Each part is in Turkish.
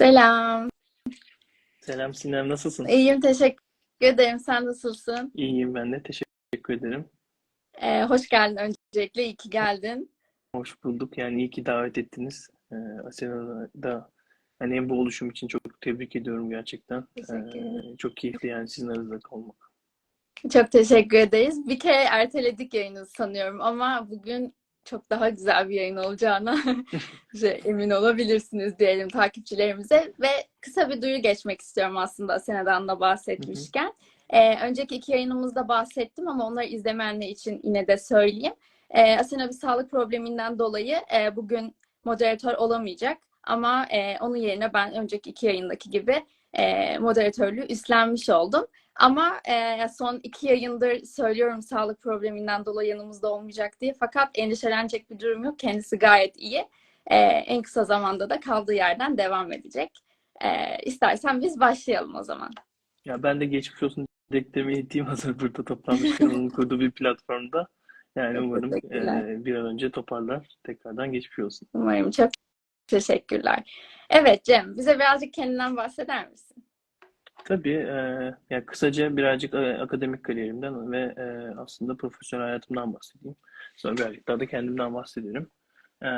Selam. Selam Sinem, nasılsın? İyiyim, teşekkür ederim. Sen nasılsın? İyiyim ben de, teşekkür ederim. Ee, hoş geldin öncelikle. İyi ki geldin. Hoş bulduk. Yani iyi ki davet ettiniz. Ee, Asena'da da hani bu oluşum için çok tebrik ediyorum gerçekten. Ee, çok keyifli yani sizin aranızda olmak. Çok teşekkür ederiz. Bir kere erteledik yayını sanıyorum ama bugün çok daha güzel bir yayın olacağına şey, emin olabilirsiniz diyelim takipçilerimize. Ve kısa bir duyuru geçmek istiyorum aslında Asena'dan da bahsetmişken. Ee, önceki iki yayınımızda bahsettim ama onları izlemeyenler için yine de söyleyeyim. Ee, Asena bir sağlık probleminden dolayı e, bugün moderatör olamayacak. Ama e, onun yerine ben önceki iki yayındaki gibi e, moderatörlüğü üstlenmiş oldum. Ama e, son iki yayındır söylüyorum sağlık probleminden dolayı yanımızda olmayacak diye. Fakat endişelenecek bir durum yok. Kendisi gayet iyi. E, en kısa zamanda da kaldığı yerden devam edecek. E, istersen biz başlayalım o zaman. Ya ben de geçmiş olsun dileklerimi ileteyim hazır burada toplanmışken onun kurduğu bir platformda. Yani Çok umarım e, bir an önce toparlar. Tekrardan geçmiş olsun. Umarım çok teşekkürler. Evet Cem, bize birazcık kendinden bahseder misin? Tabii, e, ya kısaca birazcık e, akademik kariyerimden ve e, aslında profesyonel hayatımdan bahsedeyim. Sonra birazcık daha da kendimden bahsederim. E,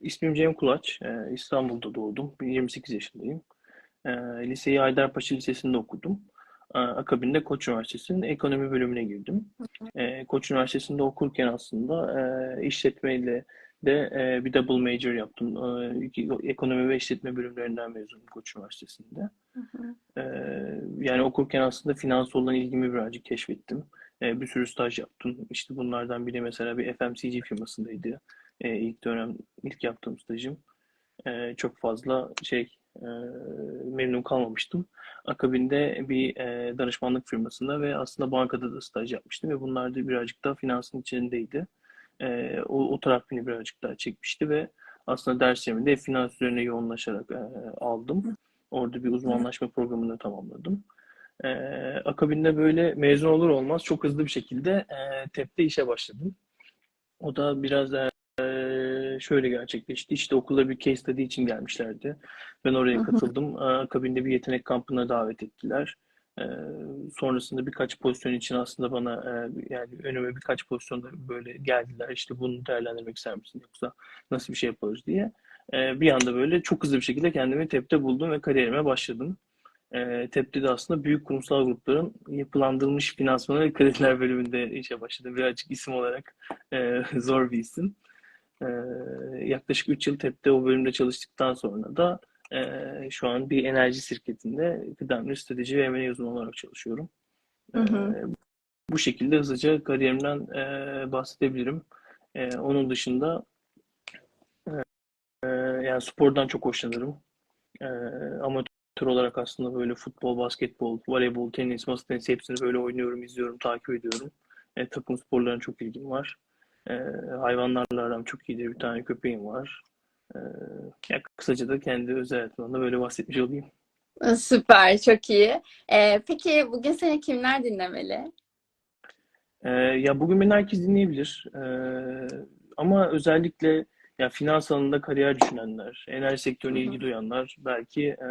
ismim Cem Kulaç, e, İstanbul'da doğdum, 28 yaşındayım. E, liseyi Haydarpaşa Lisesi'nde okudum. E, akabinde Koç Üniversitesi'nin ekonomi bölümüne girdim. E, Koç Üniversitesi'nde okurken aslında e, işletmeyle de e, bir double major yaptım. E, ekonomi ve işletme bölümlerinden mezunum Koç Üniversitesi'nde. Hı hı. Ee, yani okurken aslında finans olan ilgimi birazcık keşfettim. Ee, bir sürü staj yaptım. İşte bunlardan biri mesela bir FMCG firmasındaydı. Ee, ilk dönem, ilk yaptığım stajım. Ee, çok fazla şey e, memnun kalmamıştım. Akabinde bir e, danışmanlık firmasında ve aslında bankada da staj yapmıştım ve bunlar da birazcık daha finansın içindeydi. Ee, o, o taraf beni birazcık daha çekmişti ve aslında derslerimi de finans üzerine yoğunlaşarak e, aldım. Orada bir uzmanlaşma programını tamamladım. Ee, akabinde böyle mezun olur olmaz çok hızlı bir şekilde e, TEP'te işe başladım. O da biraz e, şöyle gerçekleşti. İşte okula bir case study için gelmişlerdi. Ben oraya katıldım. Ee, Akabinde bir yetenek kampına davet ettiler. Sonrasında birkaç pozisyon için aslında bana yani önüme birkaç pozisyonda böyle geldiler. İşte bunu değerlendirmek ister misin yoksa nasıl bir şey yaparız diye. Bir anda böyle çok hızlı bir şekilde kendimi TEP'te buldum ve kariyerime başladım. TEP'te de aslında büyük kurumsal grupların yapılandırılmış finansmanı ve krediler bölümünde işe başladım. Birazcık isim olarak e, zor bir isim. Yaklaşık 3 yıl TEP'te o bölümde çalıştıktan sonra da e, şu an bir enerji şirketinde kıdemli strateji ve M&A uzmanı olarak çalışıyorum. Hı hı. Ee, bu şekilde hızlıca kariyerimden e, bahsedebilirim. E, onun dışında e, yani spordan çok hoşlanırım. E, amatör olarak aslında böyle futbol, basketbol, voleybol, tenis, masa tenisi hepsini böyle oynuyorum, izliyorum, takip ediyorum. E, takım sporlarına çok ilgim var. E, hayvanlarla aram çok iyidir. Bir tane köpeğim var. E, ya kısaca da kendi özel hayatımdan da böyle bahsetmiş olayım. Süper, çok iyi. Ee, peki bugün seni kimler dinlemeli? Ee, ya bugün beni herkes dinleyebilir. Ee, ama özellikle ya finans alanında kariyer düşünenler, enerji Hı sektörüne hı. ilgi duyanlar belki e,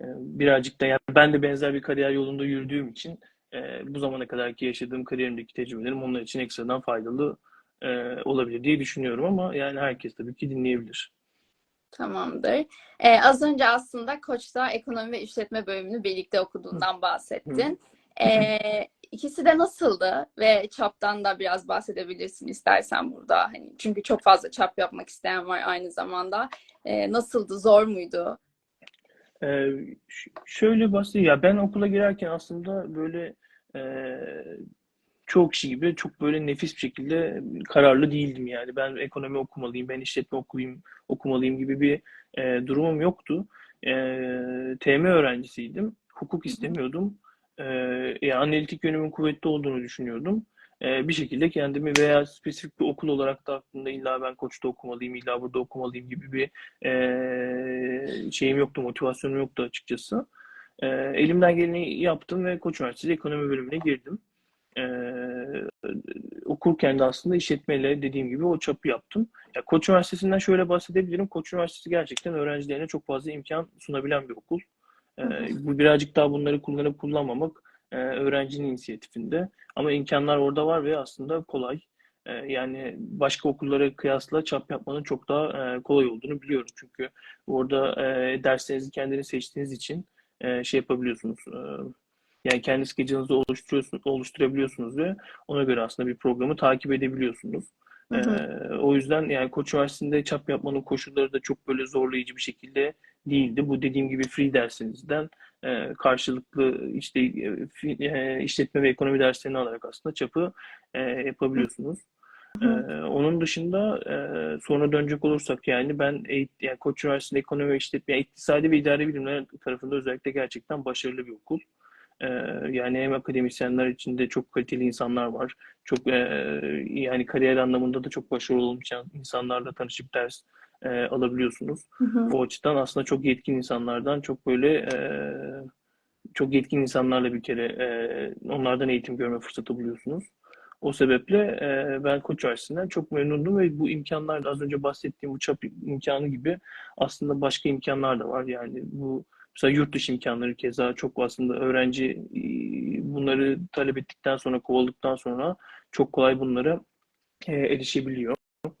e, birazcık da yani ben de benzer bir kariyer yolunda yürüdüğüm için e, bu zamana kadarki yaşadığım kariyerimdeki tecrübelerim onlar için ekstradan faydalı e, olabilir diye düşünüyorum ama yani herkes tabii ki dinleyebilir. Tamamdır. Ee, az önce aslında Koç'ta ekonomi ve işletme bölümünü birlikte okuduğundan bahsettin. Ee, ikisi de nasıldı ve çaptan da biraz bahsedebilirsin istersen burada. Hani çünkü çok fazla çap yapmak isteyen var aynı zamanda. Ee, nasıldı? Zor muydu? Ee, şöyle bahsedeyim ya ben okula girerken aslında böyle e, çoğu kişi gibi çok böyle nefis bir şekilde kararlı değildim yani. Ben ekonomi okumalıyım, ben işletme okuyayım, okumalıyım gibi bir e, durumum yoktu. E, TM öğrencisiydim. Hukuk istemiyordum. E, ya analitik yönümün kuvvetli olduğunu düşünüyordum. E, bir şekilde kendimi veya spesifik bir okul olarak da aklımda illa ben Koç'ta okumalıyım, illa burada okumalıyım gibi bir e, şeyim yoktu, motivasyonum yoktu açıkçası. E, elimden geleni yaptım ve Koç Üniversitesi Ekonomi bölümüne girdim. Ee, okurken de aslında işletmeyle dediğim gibi o çapı yaptım. Ya Koç Üniversitesi'nden şöyle bahsedebilirim. Koç Üniversitesi gerçekten öğrencilerine çok fazla imkan sunabilen bir okul. E, bu birazcık daha bunları kullanıp kullanmamak e, öğrencinin inisiyatifinde. Ama imkanlar orada var ve aslında kolay. E, yani başka okullara kıyasla çap yapmanın çok daha e, kolay olduğunu biliyorum. Çünkü orada e, derslerinizi kendiniz seçtiğiniz için e, şey yapabiliyorsunuz. E, yani kendi schedule'ınızı oluşturuyorsunuz, oluşturabiliyorsunuz ve ona göre aslında bir programı takip edebiliyorsunuz. Hı hı. Ee, o yüzden yani Koç Üniversitesi'nde çap yapmanın koşulları da çok böyle zorlayıcı bir şekilde değildi. Bu dediğim gibi free dersinizden e, karşılıklı işte e, e, işletme ve ekonomi derslerini alarak aslında çapı e, yapabiliyorsunuz. Hı Ee, onun dışında e, sonra dönecek olursak yani ben yani Koç Üniversitesi'nde ekonomi ve işletme, yani iktisadi ve idari bilimler tarafında özellikle gerçekten başarılı bir okul. Ee, yani hem akademisyenler içinde çok kaliteli insanlar var. Çok e, yani kariyer anlamında da çok başarılı olmuş insanlarla tanışıp ders e, alabiliyorsunuz. Hı hı. O açıdan aslında çok yetkin insanlardan çok böyle e, çok yetkin insanlarla bir kere e, onlardan eğitim görme fırsatı buluyorsunuz. O sebeple e, ben Koç Üniversitesi'nden çok memnundum ve bu imkanlar da az önce bahsettiğim bu çap imkanı gibi aslında başka imkanlar da var. Yani bu mesela yurt dışı imkanları keza çok aslında öğrenci e, bunları talep ettikten sonra kovaladıktan sonra çok kolay bunlara e, erişebiliyor.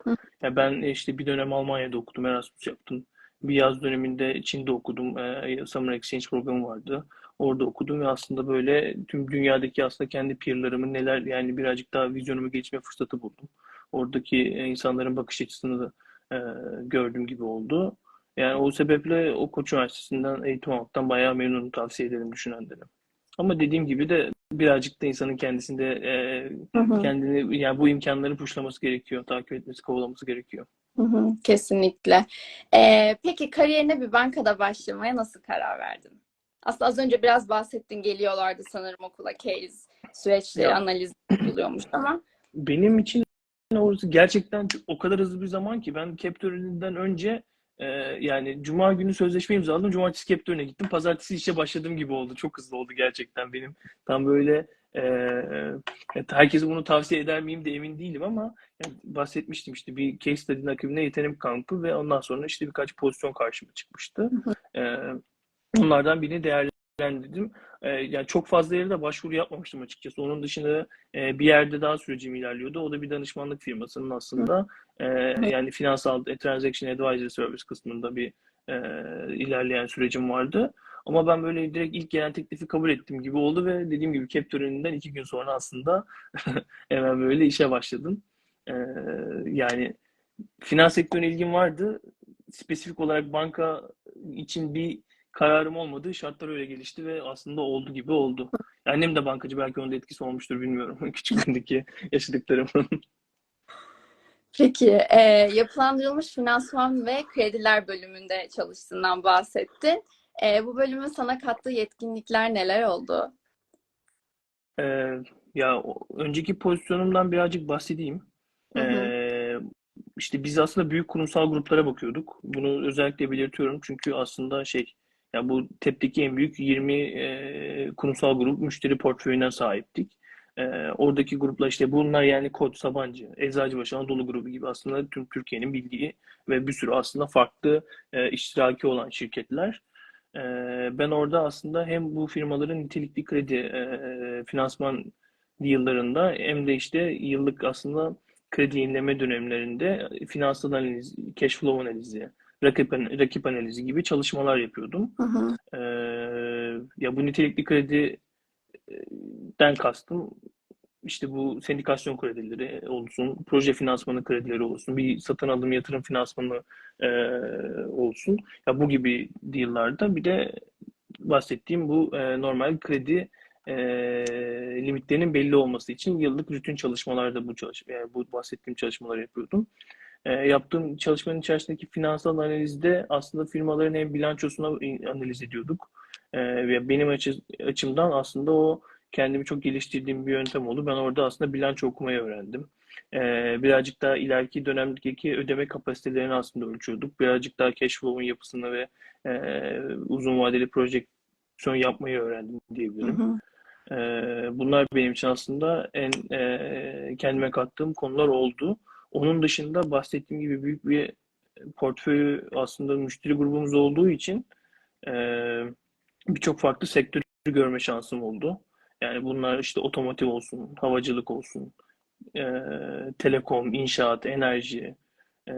Hı Ya ben işte bir dönem Almanya'da okudum, Erasmus yaptım. Bir yaz döneminde Çin'de okudum. E, Summer Exchange programı vardı. Orada okudum ve aslında böyle tüm dünyadaki aslında kendi peerlarımın neler yani birazcık daha vizyonumu geçme fırsatı buldum. Oradaki e, insanların bakış açısını da e, gördüğüm gibi oldu. Yani o sebeple o Koç Üniversitesi'nden eğitim almaktan bayağı memnunum tavsiye ederim düşünenlere. Ama dediğim gibi de birazcık da insanın kendisinde e, hı. hı. kendini yani bu imkanları puşlaması gerekiyor, takip etmesi, kovalaması gerekiyor. Hı hı, kesinlikle. Ee, peki kariyerine bir bankada başlamaya nasıl karar verdin? Aslında az önce biraz bahsettin geliyorlardı sanırım okula case süreçleri Ya analiz yapılıyormuş ama benim için orası gerçekten o kadar hızlı bir zaman ki ben Capitolin'den önce e, yani Cuma günü sözleşme imzaladım. Cumartesi Capitolin'e gittim. Pazartesi işe başladığım gibi oldu. Çok hızlı oldu gerçekten benim. Tam böyle e, e, herkese bunu tavsiye eder miyim de emin değilim ama yani bahsetmiştim işte bir case study'nin akabinde yetenek kampı ve ondan sonra işte birkaç pozisyon karşıma çıkmıştı. Hı hı, E, onlardan birini değerlendirdim. E, yani çok fazla yere de başvuru yapmamıştım açıkçası. Onun dışında e, bir yerde daha sürecim ilerliyordu. O da bir danışmanlık firmasının aslında e, yani finansal e, transaction advisory service kısmında bir e, ilerleyen sürecim vardı. Ama ben böyle direkt ilk gelen teklifi kabul ettiğim gibi oldu ve dediğim gibi Capitolin'den iki gün sonra aslında hemen böyle işe başladım. E, yani finans sektörüne ilgim vardı. Spesifik olarak banka için bir kararım olmadı. Şartlar öyle gelişti ve aslında oldu gibi oldu. Annem de bankacı belki onun da etkisi olmuştur bilmiyorum. Küçüklüğündeki yaşadıklarımın. Peki, e, yapılandırılmış finansman ve krediler bölümünde çalıştığından bahsettin. E, bu bölümün sana kattığı yetkinlikler neler oldu? Ee, ya önceki pozisyonumdan birazcık bahsedeyim. Hı hı, Ee, işte biz aslında büyük kurumsal gruplara bakıyorduk. Bunu özellikle belirtiyorum çünkü aslında şey ya bu TEP'teki en büyük 20 e, kurumsal grup müşteri portföyüne sahiptik. Ee, oradaki gruplar işte bunlar yani Koç, Sabancı, Eczacıbaşı, Anadolu grubu gibi aslında tüm Türkiye'nin bildiği ve bir sürü aslında farklı e, iştiraki olan şirketler. Ee, ben orada aslında hem bu firmaların nitelikli kredi e, finansman yıllarında hem de işte yıllık aslında kredi yenileme dönemlerinde finansal analiz, cash flow analizi, rakip, rakip analizi gibi çalışmalar yapıyordum. hı hı, Ee, ya bu nitelikli krediden kastım işte bu sendikasyon kredileri olsun, proje finansmanı kredileri olsun, bir satın alım yatırım finansmanı e, olsun. Ya bu gibi deal'larda bir de bahsettiğim bu e, normal kredi e, limitlerinin belli olması için yıllık rutin çalışmalarda bu çalış yani bu bahsettiğim çalışmaları yapıyordum. E, yaptığım çalışmanın içerisindeki finansal analizde aslında firmaların hem bilançosunu analiz ediyorduk. E, ve benim açı, açımdan aslında o kendimi çok geliştirdiğim bir yöntem oldu. Ben orada aslında bilanço okumayı öğrendim. E, birazcık daha ileriki dönemdeki ödeme kapasitelerini aslında ölçüyorduk. Birazcık daha cash flow'un yapısını ve e, uzun vadeli projeksiyon yapmayı öğrendim hı diyebilirim. hı. E, bunlar benim için aslında en e, kendime kattığım konular oldu. Onun dışında bahsettiğim gibi büyük bir portföyü aslında müşteri grubumuz olduğu için e, birçok farklı sektörü görme şansım oldu. Yani bunlar işte otomotiv olsun, havacılık olsun, e, telekom, inşaat, enerji, e,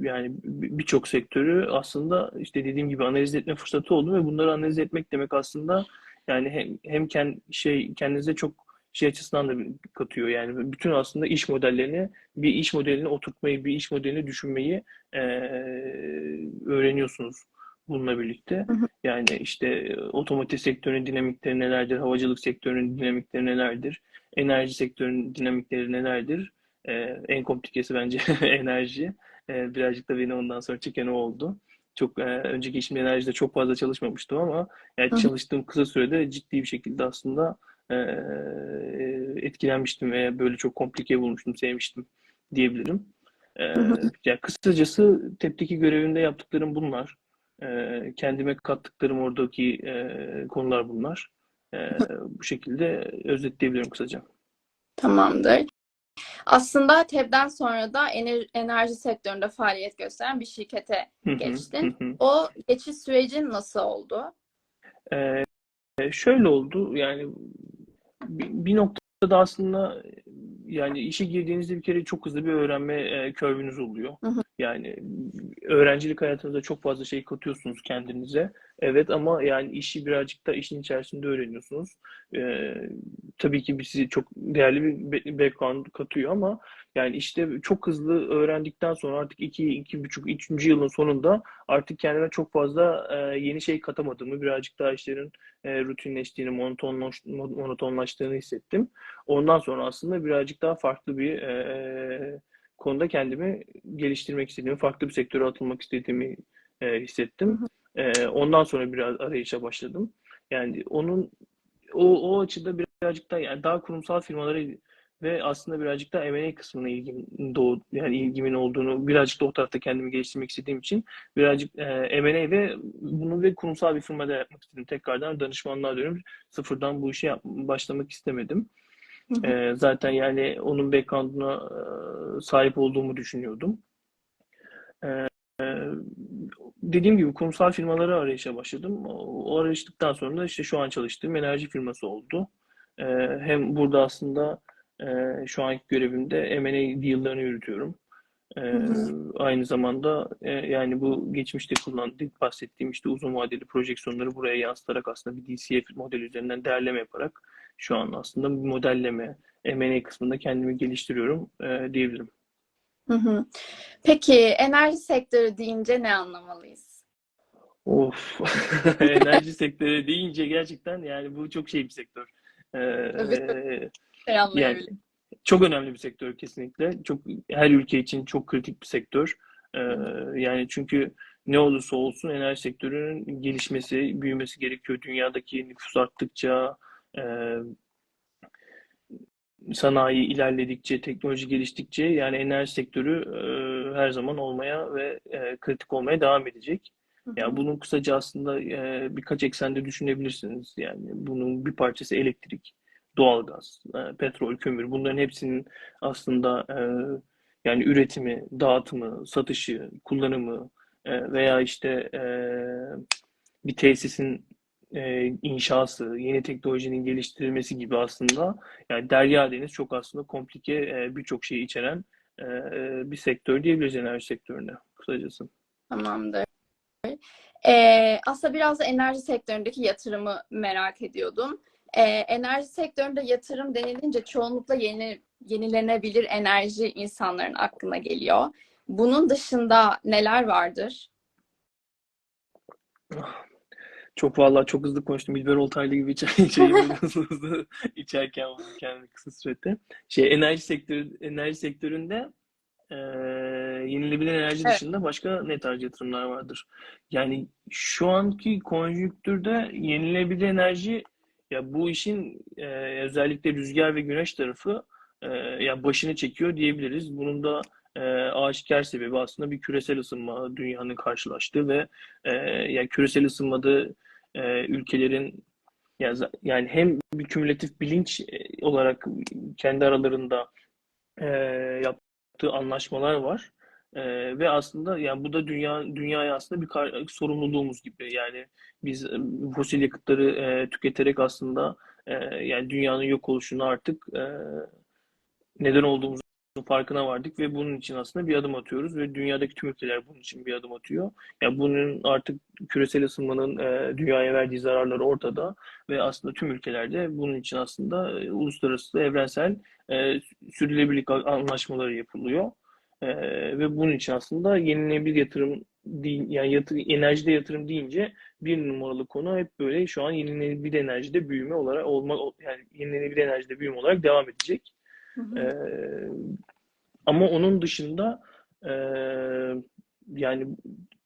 yani bir- birçok sektörü aslında işte dediğim gibi analiz etme fırsatı oldu ve bunları analiz etmek demek aslında yani hem, hem kend, şey kendinize çok şey açısından da katıyor. Yani bütün aslında iş modellerini bir iş modelini oturtmayı, bir iş modelini düşünmeyi e, öğreniyorsunuz bununla birlikte. Hı hı. Yani işte e, otomotiv sektörünün dinamikleri nelerdir, havacılık sektörünün dinamikleri nelerdir, enerji sektörünün dinamikleri nelerdir? Ee, en komplikesi bence enerji. Ee, birazcık da beni ondan sonra çeken o oldu. Çok e, önceki işimde enerjide çok fazla çalışmamıştım ama yani hı. çalıştığım kısa sürede ciddi bir şekilde aslında e, etkilenmiştim ve böyle çok komplike bulmuştum, sevmiştim diyebilirim. Hı. yani kısacası TEP'teki görevimde yaptıklarım bunlar. Ee, kendime kattıklarım oradaki e, konular bunlar. Bu şekilde özetleyebilirim kısaca. Tamamdır. Aslında TEB'den sonra da ener- enerji sektöründe faaliyet gösteren bir şirkete geçtin. O geçiş sürecin nasıl oldu? Ee, şöyle oldu yani bir, bir noktada aslında yani işe girdiğinizde bir kere çok hızlı bir öğrenme e, curve'ünüz oluyor. Hı hı. Yani öğrencilik hayatınızda çok fazla şey katıyorsunuz kendinize. Evet ama yani işi birazcık da işin içerisinde öğreniyorsunuz. Ee, tabii ki bir size çok değerli bir background katıyor ama yani işte çok hızlı öğrendikten sonra artık iki, iki buçuk, üçüncü yılın sonunda artık kendime çok fazla e, yeni şey katamadığımı, birazcık daha işlerin e, rutinleştiğini, monotonlaş, monotonlaştığını hissettim. Ondan sonra aslında birazcık daha farklı bir e, konuda kendimi geliştirmek istediğimi, farklı bir sektöre atılmak istediğimi e, hissettim. E, ondan sonra biraz arayışa başladım. Yani onun o, o açıda birazcık daha yani daha kurumsal firmalara ve aslında birazcık da M&A kısmına ilgim doğdu yani ilgimin olduğunu birazcık da o tarafta kendimi geliştirmek istediğim için birazcık e, M&A ve bunu ve kurumsal bir firmada yapmak istedim. Tekrardan danışmanlığa dönüp sıfırdan bu işe yap- başlamak istemedim. E, zaten yani onun background'una e, sahip olduğumu düşünüyordum. E, dediğim gibi kurumsal firmaları arayışa başladım. O, o arayıştıktan sonra da işte şu an çalıştığım enerji firması oldu. E, hem burada aslında e, şu anki görevimde M&A deal'larını yürütüyorum. E, Hı hı. aynı zamanda e, yani bu geçmişte kullandık bahsettiğim işte uzun vadeli projeksiyonları buraya yansıtarak aslında bir DCF model üzerinden değerleme yaparak şu an aslında bir modelleme, M&A kısmında kendimi geliştiriyorum e, diyebilirim. Hı hı. Peki enerji sektörü deyince ne anlamalıyız? Of, enerji sektörü deyince gerçekten yani bu çok şey bir sektör. Ee, şey yani çok önemli bir sektör kesinlikle. Çok her ülke için çok kritik bir sektör. Ee, yani çünkü ne olursa olsun enerji sektörünün gelişmesi, büyümesi gerekiyor. Dünyadaki nüfus arttıkça, sanayi ilerledikçe, teknoloji geliştikçe yani enerji sektörü e, her zaman olmaya ve e, kritik olmaya devam edecek. Hı Yani bunun kısaca aslında e, birkaç eksende düşünebilirsiniz. Yani bunun bir parçası elektrik, doğalgaz, e, petrol, kömür. Bunların hepsinin aslında e, yani üretimi, dağıtımı, satışı, kullanımı e, veya işte e, bir tesisin e, inşası, yeni teknolojinin geliştirilmesi gibi aslında yani derya deniz çok aslında komplike e, birçok şeyi içeren e, bir sektör diyebiliriz enerji sektörüne kısacası. Tamamdır. Ee, aslında biraz da enerji sektöründeki yatırımı merak ediyordum. Ee, enerji sektöründe yatırım denilince çoğunlukla yeni, yenilenebilir enerji insanların aklına geliyor. Bunun dışında neler vardır? Çok vallahi çok hızlı konuştum. İlber Ortaylı gibi hızlı hızlı içerken kendimi kısa sürede. Şey enerji sektörü enerji sektöründe e, yenilebilir enerji Evet. dışında başka ne tarz yatırımlar vardır? Yani şu anki konjonktürde yenilebilir enerji ya bu işin e, özellikle rüzgar ve güneş tarafı e, ya başını çekiyor diyebiliriz. Bunun da e, aşikar sebebi aslında bir küresel ısınma dünyanın karşılaştığı ve e, yani küresel ısınmada e, ülkelerin yani hem bir kümülatif bilinç e, olarak kendi aralarında e, yaptığı anlaşmalar var. E, ve aslında yani bu da dünya dünyaya aslında bir kar- sorumluluğumuz gibi. Yani biz e, fosil yakıtları e, tüketerek aslında e, yani dünyanın yok oluşunu artık e, neden olduğumuzun farkına vardık ve bunun için aslında bir adım atıyoruz ve dünyadaki tüm ülkeler bunun için bir adım atıyor. Yani bunun artık küresel ısınmanın e, dünyaya verdiği zararları ortada ve aslında tüm ülkelerde bunun için aslında e, uluslararası evrensel e, sürdürülebilirlik anlaşmaları yapılıyor. E, ve bunun için aslında yenilenebilir yatırım değil, yani yatır, enerjide yatırım deyince bir numaralı konu hep böyle şu an yenilenebilir enerjide büyüme olarak olma yani yenilenebilir enerjide büyüme olarak devam edecek. Ee, ama onun dışında e, yani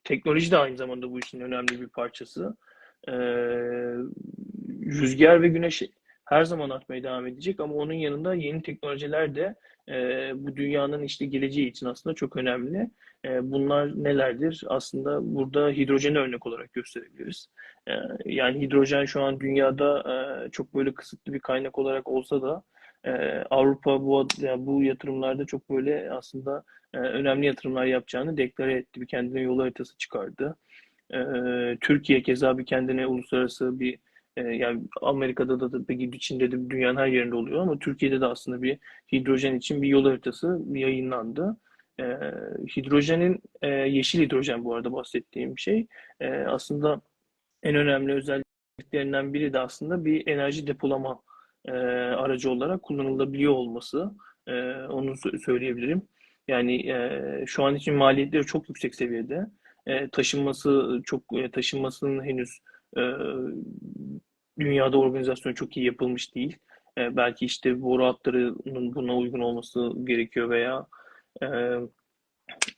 teknoloji de aynı zamanda bu işin önemli bir parçası. Ee, rüzgar ve güneş her zaman artmaya devam edecek ama onun yanında yeni teknolojiler de e, bu dünyanın işte geleceği için aslında çok önemli. E, bunlar nelerdir? Aslında burada hidrojeni örnek olarak gösterebiliriz. E, yani hidrojen şu an dünyada e, çok böyle kısıtlı bir kaynak olarak olsa da e, Avrupa bu yani bu yatırımlarda çok böyle aslında e, önemli yatırımlar yapacağını deklare etti. Bir kendine yol haritası çıkardı. E, Türkiye keza bir kendine uluslararası bir e, yani Amerika'da da tabii Çin'de de dünyanın her yerinde oluyor ama Türkiye'de de aslında bir hidrojen için bir yol haritası yayınlandı. E, hidrojenin e, yeşil hidrojen bu arada bahsettiğim şey aslında en önemli özelliklerinden biri de aslında bir enerji depolama e, aracı olarak kullanılabiliyor olması. E, onu sö- söyleyebilirim. Yani e, şu an için maliyetleri çok yüksek seviyede. E, taşınması çok e, taşınmasının henüz e, dünyada organizasyonu çok iyi yapılmış değil. E, belki işte boru hatlarının buna uygun olması gerekiyor veya e,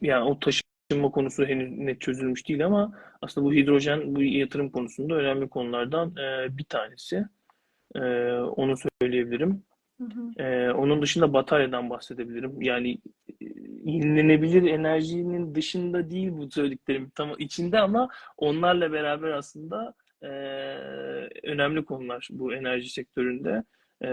yani o taşınma konusu henüz net çözülmüş değil ama aslında bu hidrojen bu yatırım konusunda önemli konulardan e, bir tanesi. E, onu söyleyebilirim. Hı hı. Ee, onun dışında bataryadan bahsedebilirim. Yani e, yenilenebilir enerjinin dışında değil bu söylediklerim tam içinde ama onlarla beraber aslında e, önemli konular bu enerji sektöründe. E,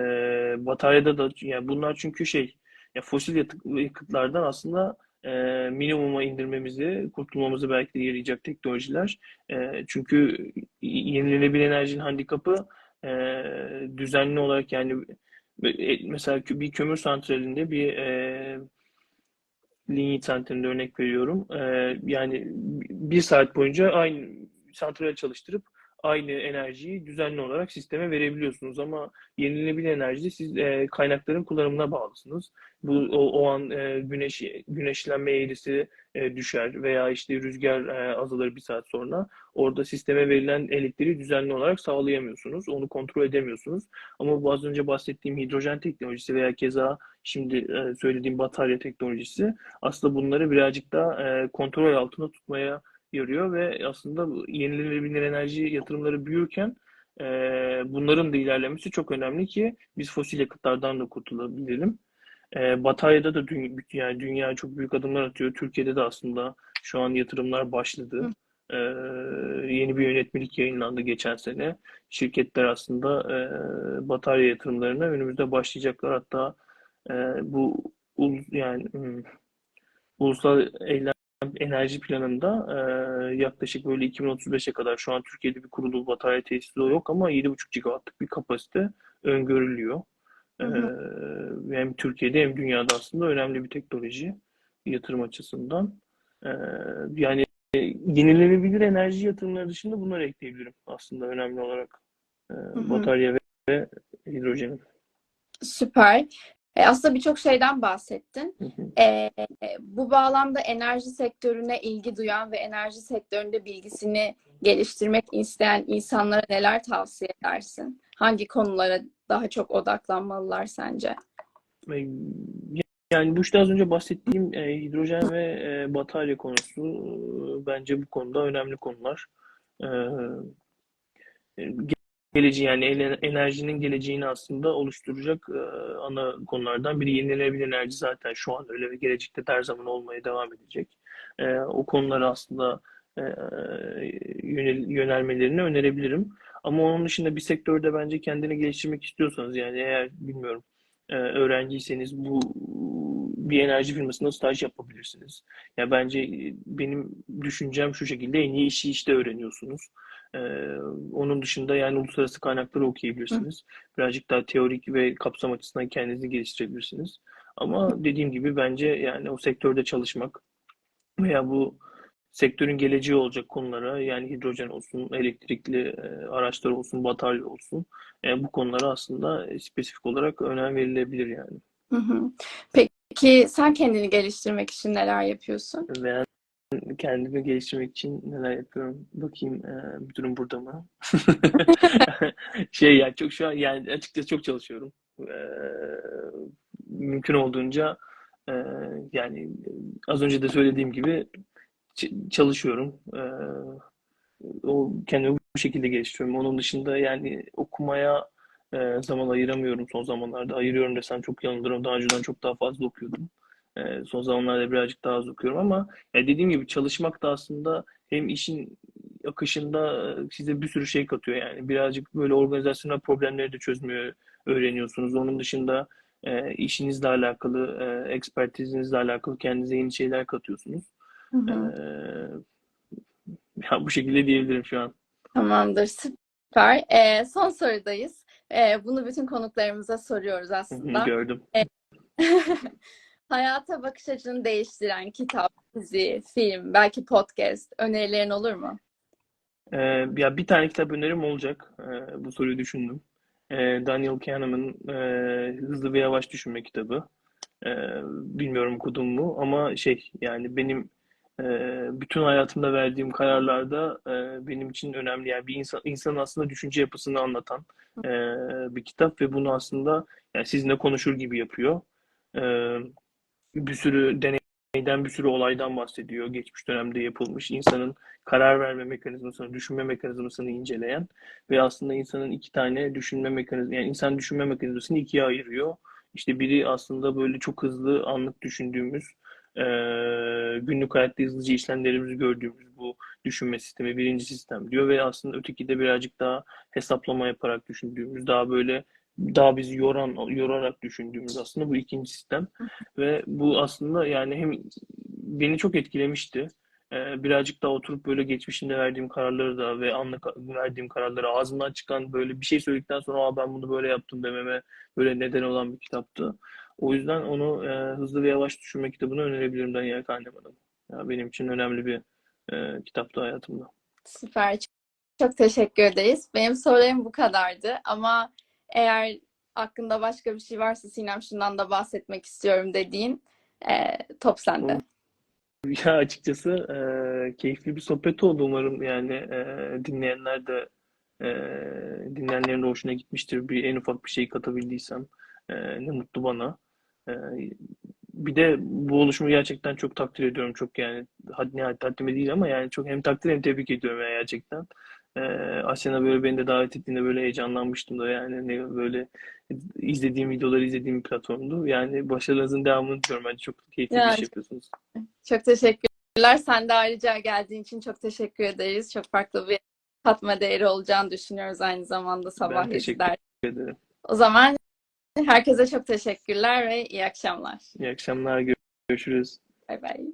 bataryada da yani bunlar çünkü şey ya fosil yakıt- yakıtlardan aslında e, minimuma indirmemizi, kurtulmamızı belki de yarayacak teknolojiler. E, çünkü yenilenebilir enerjinin handikapı e, düzenli olarak yani e, Mesela bir kömür santralinde bir e, lignit santralinde örnek veriyorum. E, yani bir saat boyunca aynı santrali çalıştırıp aynı enerjiyi düzenli olarak sisteme verebiliyorsunuz ama yenilenebilir enerjide siz e, kaynakların kullanımına bağlısınız. Bu o, o an e, güneş güneşlenme eğrisi e, düşer veya işte rüzgar e, azalır bir saat sonra. Orada sisteme verilen elektriği düzenli olarak sağlayamıyorsunuz. Onu kontrol edemiyorsunuz. Ama bu az önce bahsettiğim hidrojen teknolojisi veya keza şimdi e, söylediğim batarya teknolojisi aslında bunları birazcık daha e, kontrol altında tutmaya yarıyor ve aslında bu yenilenebilir enerji yatırımları büyürken e, bunların da ilerlemesi çok önemli ki biz fosil yakıtlardan da kurtulabilelim. E, bataryada da dünya, yani dünya çok büyük adımlar atıyor. Türkiye'de de aslında şu an yatırımlar başladı. E, yeni bir yönetmelik yayınlandı geçen sene. Şirketler aslında e, batarya yatırımlarına önümüzde başlayacaklar. Hatta e, bu yani hmm, ulusal eylem enerji planında e, yaklaşık böyle 2035'e kadar şu an Türkiye'de bir kurulu batarya tesisi yok ama 7,5 gigawattlık bir kapasite öngörülüyor. E, Hı hı. hem Türkiye'de hem dünyada aslında önemli bir teknoloji yatırım açısından. E, yani yenilenebilir enerji yatırımları dışında bunları ekleyebilirim aslında önemli olarak e, Hı hı. batarya ve, ve hidrojenin. Süper. E, aslında birçok şeyden bahsettin. Hı. E, bu bağlamda enerji sektörüne ilgi duyan ve enerji sektöründe bilgisini geliştirmek isteyen insanlara neler tavsiye edersin? Hangi konulara daha çok odaklanmalılar sence? E, Yani bu işte az önce bahsettiğim e, hidrojen ve e, batarya konusu e, bence bu konuda önemli konular. E, ge- geleceği yani enerjinin geleceğini aslında oluşturacak e, ana konulardan biri yenilenebilir enerji zaten şu an öyle ve gelecekte her zaman olmaya devam edecek. E, o konuları aslında e, yönel- yönelmelerini önerebilirim. Ama onun dışında bir sektörde bence kendini geliştirmek istiyorsanız yani eğer bilmiyorum öğrenciyseniz bu bir enerji firmasında staj yapabilirsiniz. Ya bence benim düşüncem şu şekilde en iyi işi işte öğreniyorsunuz. E, onun dışında yani uluslararası kaynakları okuyabilirsiniz. Birazcık daha teorik ve kapsam açısından kendinizi geliştirebilirsiniz. Ama dediğim gibi bence yani o sektörde çalışmak veya bu sektörün geleceği olacak konulara yani hidrojen olsun, elektrikli e, araçlar olsun, batarya olsun e, bu konulara aslında spesifik olarak önem verilebilir yani. Hı hı. Peki sen kendini geliştirmek için neler yapıyorsun? Ve kendimi geliştirmek için neler yapıyorum? Bakayım e, müdürüm burada mı? Şey yani çok şu an yani açıkçası çok çalışıyorum. E, mümkün olduğunca e, yani az önce de söylediğim gibi çalışıyorum. E, o kendimi bu şekilde geliştiriyorum. Onun dışında yani okumaya e, zaman ayıramıyorum son zamanlarda. Ayırıyorum desem çok yanılırım. Daha önceden çok daha fazla okuyordum. E, son zamanlarda birazcık daha az okuyorum ama ya dediğim gibi çalışmak da aslında hem işin akışında e, size bir sürü şey katıyor yani. Birazcık böyle organizasyonel problemleri de çözmeyi öğreniyorsunuz. Onun dışında e, işinizle alakalı, e, ekspertizinizle alakalı kendinize yeni şeyler katıyorsunuz. Hı E, hı. ya bu şekilde diyebilirim şu an. Tamamdır, süper. Ee, son sorudayız. Ee, bunu bütün konuklarımıza soruyoruz Hı hı, aslında. Gördüm. Hayata bakış açını değiştiren kitap, dizi, film, belki podcast önerilerin olur mu? Ee, ya bir tane kitap önerim olacak. Ee, bu soruyu düşündüm. Ee, Daniel Kahneman'ın e, Hızlı ve Yavaş Düşünme kitabı. Ee, bilmiyorum okudum mu ama şey yani benim e, bütün hayatımda verdiğim kararlarda e, benim için önemli. Yani bir insan insanın aslında düşünce yapısını anlatan e, bir kitap ve bunu aslında yani sizinle konuşur gibi yapıyor. Ee, bir sürü deneyden, bir sürü olaydan bahsediyor. Geçmiş dönemde yapılmış insanın karar verme mekanizmasını, düşünme mekanizmasını inceleyen ve aslında insanın iki tane düşünme mekanizması, yani insan düşünme mekanizmasını ikiye ayırıyor. İşte biri aslında böyle çok hızlı anlık düşündüğümüz, eee, günlük hayatta hızlıca işlemlerimizi gördüğümüz bu düşünme sistemi birinci sistem diyor ve aslında öteki de birazcık daha hesaplama yaparak düşündüğümüz, daha böyle daha bizi yoran, yorarak düşündüğümüz aslında bu ikinci sistem. Ve bu aslında yani hem beni çok etkilemişti. Ee, birazcık daha oturup böyle geçmişinde verdiğim kararları da ve anlık verdiğim kararları ağzımdan çıkan böyle bir şey söyledikten sonra Aa, ben bunu böyle yaptım dememe böyle neden olan bir kitaptı. O yüzden onu e, Hızlı ve Yavaş Düşünme kitabını önerebilirim Daniel Kahneman'ın. Ya benim için önemli bir e, kitaptı hayatımda. Süper. Çok teşekkür ederiz. Benim sorularım bu kadardı ama eğer aklında başka bir şey varsa Sinem şundan da bahsetmek istiyorum dediğin e, top sende. Ya açıkçası e, keyifli bir sohbet oldu umarım yani e, dinleyenler de e, dinleyenlerin de hoşuna gitmiştir. Bir en ufak bir şey katabildiysem e, ne mutlu bana. E, bir de bu oluşumu gerçekten çok takdir ediyorum. Çok yani haddi haddime değil ama yani çok hem takdir hem tebrik ediyorum yani gerçekten. E, Asena böyle beni de davet ettiğinde böyle heyecanlanmıştım da yani ne böyle izlediğim videoları izlediğim bir platformdu. Yani başarılarınızın devamını diliyorum. Bence çok keyifli bir Ya, iş yapıyorsunuz. Çok teşekkürler. Sen de ayrıca geldiğin için çok teşekkür ederiz. Çok farklı bir katma değeri olacağını düşünüyoruz aynı zamanda sabah Ben teşekkür yediler. ederim. O zaman herkese çok teşekkürler ve iyi akşamlar. İyi akşamlar. Görüşürüz. Bay bay.